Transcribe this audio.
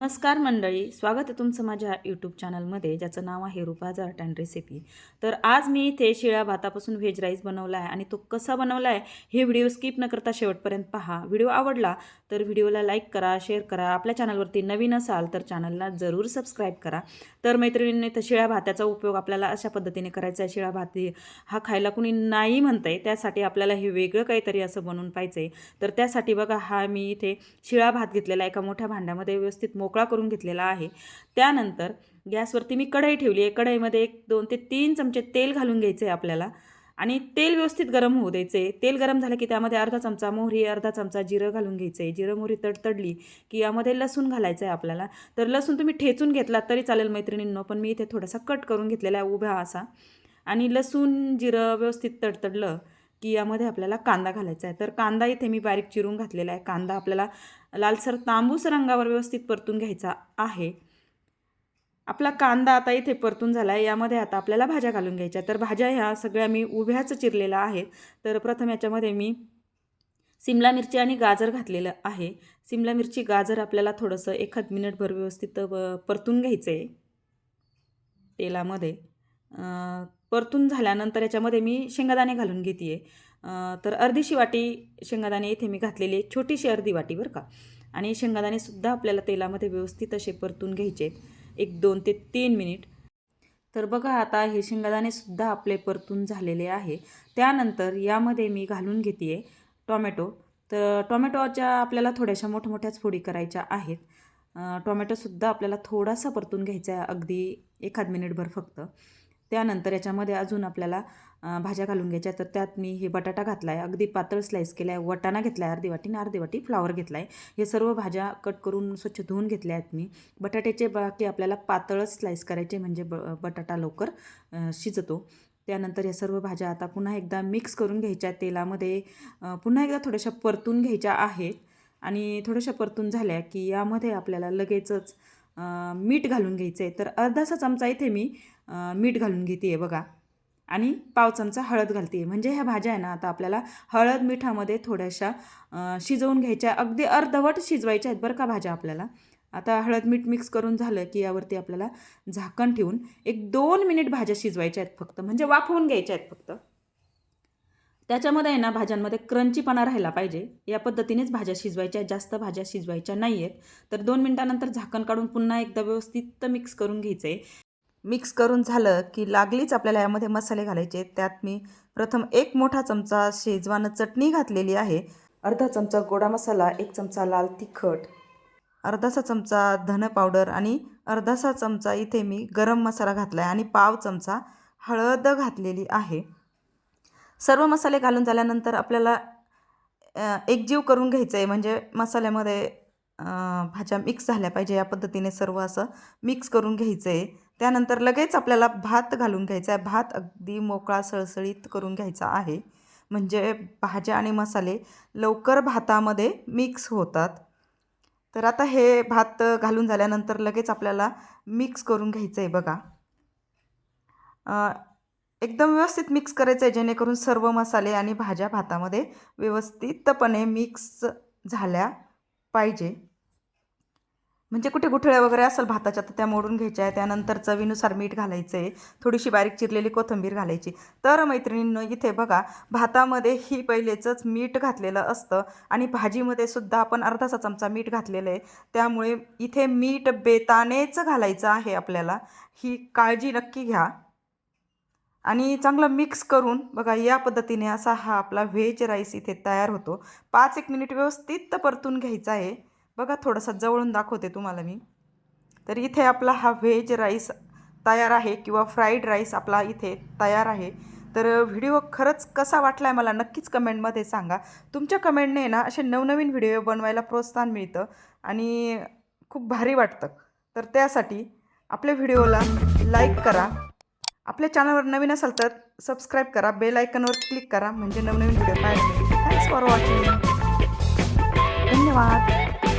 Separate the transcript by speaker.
Speaker 1: नमस्कार मंडळी स्वागत आहे तुमचं माझ्या यूट्यूब चॅनलमध्ये ज्याचं नाव आहे रुपाज आर्ट अँड रेसिपी तर आज मी इथे शिळ्या भातापासून व्हेज राईस बनवला आहे आणि तो कसा बनवला आहे हे व्हिडिओ स्किप न करता शेवटपर्यंत पहा. व्हिडिओ आवडला तर व्हिडिओला लाईक करा शेअर करा. आपल्या चॅनलवरती नवीन असाल तर चॅनलला जरूर सबस्क्राईब करा. तर मैत्रिणींनी तर शिळ्या भाताचा उपयोग आपल्याला अशा पद्धतीने करायचा आहे. शिळा भात हा खायला कुणी नाही म्हणतंय त्यासाठी आपल्याला हे वेगळं काहीतरी असं बनवून पाहिजे. आहे तर त्यासाठी बघा हा मी इथे शिळा भात घेतलेला एका मोठ्या भांड्यामध्ये व्यवस्थित मोकळा करून घेतलेला आहे. त्यानंतर गॅसवरती मी कढई ठेवली आहे. कढईमध्ये एक दोन ते तीन चमचे तेल घालून घ्यायचं आहे आपल्याला. आणि तेल व्यवस्थित गरम होऊ द्यायचं आहे तेल गरम झालं की त्यामध्ये अर्धा चमचा मोहरी अर्धा चमचा जिरं घालून घ्यायचं आहे जिरं मोहरी तडतडली की यामध्ये लसूण घालायचं आहे आपल्याला. तर लसूण तुम्ही ठेचून घेतला तरी चालेल मैत्रिणींनो पण मी इथे थोडासा कट करून घेतलेला आहे उभ्या असा. आणि लसूण जिरं व्यवस्थित तडतडलं की यामध्ये आपल्याला कांदा घालायचा आहे. तर कांदा इथे मी बारीक चिरून घातलेला आहे. कांदा आपल्याला लालसर तांबूस रंगावर व्यवस्थित परतून घ्यायचा आहे. आपला कांदा आता इथे परतून झाला आहे यामध्ये आता आपल्याला भाज्या घालून घ्यायच्या तर भाज्या ह्या सगळ्या मी उभ्याच चिरलेल्या आहेत. तर प्रथम याच्यामध्ये मी सिमला मिरची आणि गाजर घातलेलं आहे. सिमला मिरची गाजर आपल्याला थोडंसं एखाद मिनिटभर व्यवस्थित परतून घ्यायचं आहे तेलामध्ये परतून झाल्यानंतर याच्यामध्ये मी शेंगादाणे घालून घेते आहे तर अर्धीशी वाटी शेंगादाणे इथे मी घातलेली आहे छोटीशी अर्धी वाटी बरं का. आणि शेंगादाणेसुद्धा आपल्याला तेलामध्ये व्यवस्थित असे परतून घ्यायचे एक दोन ते तीन मिनिट. तर बघा आता हे शेंगादाणेसुद्धा आपले परतून झालेले आहे. त्यानंतर यामध्ये मी घालून घेते आहे टॉमॅटो. तर टॉमॅटोच्या आपल्याला थोड्याशा मोठमोठ्याच फोडी करायच्या आहेत. टॉमॅटोसुद्धा आपल्याला थोडासा परतून घ्यायचा आहे अगदी एखाद मिनिटभर फक्त. त्यानंतर याच्यामध्ये अजून आपल्याला भाज्या घालून घ्यायच्या तर त्यात मी हे बटाटा घातला आहे अगदी पातळ स्लाईस केला आहे वटाणा घेतला आहे अर्धी वाटी आणि अर्धी वाटी फ्लावर घेतला आहे हे सर्व भाज्या कट करून स्वच्छ धुवून घेतल्या आहेत मी. बटाट्याचे बाकी आपल्याला पातळच स्लाईस करायचे म्हणजे ब बटाटा लवकर शिजतो. त्यानंतर या सर्व भाज्या आता पुन्हा एकदा मिक्स करून घ्यायच्या तेलामध्ये पुन्हा एकदा थोड्याशा परतून घ्यायच्या आहेत. आणि थोड्याशा परतून झाल्या की यामध्ये आपल्याला लगेचच मीठ घालून घ्यायचं आहे तर अर्धासा चमचा इथे मी मीठ घालून घेते आहे बघा. आणि पाव चमचा हळद घालते म्हणजे ह्या भाज्या आहे ना आता आपल्याला हळद मिठामध्ये थोड्याशा शिजवून घ्यायच्या. अगदी अर्धवट शिजवायच्या आहेत बरं का भाज्या आपल्याला. आता हळद मीठ मिक्स करून झालं की यावरती आपल्याला झाकण ठेवून एक दोन मिनिट भाज्या शिजवायच्या आहेत फक्त. म्हणजे वाफवून घ्यायच्या आहेत फक्त. त्याच्यामध्ये आहे ना भाज्यांमध्ये क्रंचीपणा राहिला पाहिजे. या पद्धतीनेच भाज्या शिजवायच्या जास्त भाज्या शिजवायच्या नाही आहेत तर दोन मिनटानंतर झाकण काढून पुन्हा एकदा व्यवस्थित मिक्स करून घ्यायचं. आहे मिक्स करून झालं की लागलीच आपल्याला यामध्ये मसाले घालायचे. त्यात मी प्रथम एक मोठा चमचा शेजवानं चटणी घातलेली आहे. अर्धा चमचा गोडा मसाला एक चमचा लाल तिखट अर्धासा चमचा धन पावडर आणि अर्धासा चमचा इथे मी गरम मसाला घातला आहे आणि पाव चमचा हळद घातलेली आहे. सर्व मसाले घालून झाल्यानंतर आपल्याला एकजीव करून घ्यायचं आहे म्हणजे मसाल्यामध्ये भाज्या मिक्स झाल्या पाहिजे या पद्धतीने सर्व असं मिक्स करून घ्यायचं आहे त्यानंतर लगेच आपल्याला भात घालून घ्यायचा आहे. भात अगदी मोकळा सळसळीत करून घ्यायचा आहे. म्हणजे भाज्या आणि मसाले लवकर भातामध्ये मिक्स होतात. तर आता हे भात घालून झाल्यानंतर लगेच आपल्याला मिक्स करून घ्यायचं आहे बघा एकदम व्यवस्थित मिक्स करायचं आहे जेणेकरून सर्व मसाले आणि भाज्या भातामध्ये व्यवस्थितपणे मिक्स झाल्या पाहिजे. म्हणजे कुठे गुठळ्या वगैरे असेल भाताच्या तर त्या मोडून घ्यायच्या आहे त्यानंतर चवीनुसार मीठ घालायचं आहे थोडीशी बारीक चिरलेली कोथिंबीर घालायची. तर मैत्रिणींनो इथे बघा भातामध्ये ही पहिलेचंच मीठ घातलेलं असतं आणि भाजीमध्ये सुद्धा आपण अर्धासा चमचा मीठ घातलेलं आहे. त्यामुळे इथे मीठ बेतानेच घालायचं आहे आपल्याला. ही काळजी नक्की घ्या. आणि चांगलं मिक्स करून बघा या पद्धतीने असा हा आपला व्हेज राईस इथे तयार होतो. पाच एक मिनिट व्यवस्थित परतून घ्यायचा आहे. बघा थोडासा जवळून दाखवते तुम्हाला मी. तर इथे आपला हा व्हेज राईस तयार आहे किंवा फ्राईड राईस आपला इथे तयार आहे. तर व्हिडिओ खरंच कसा वाटला आहे मला नक्कीच कमेंटमध्ये सांगा. तुमच्या कमेंटने ना असे नवनवीन व्हिडिओ बनवायला प्रोत्साहन मिळतं आणि खूप भारी वाटतं. तर त्यासाठी आपल्या व्हिडिओला लाईक करा. आपल्या चॅनलवर नवीन असाल तर सबस्क्राईब करा बेल आयकनवर क्लिक करा म्हणजे नवनवीन व्हिडिओ पाहायला मिळेल थँक्स फॉर वॉचिंग धन्यवाद.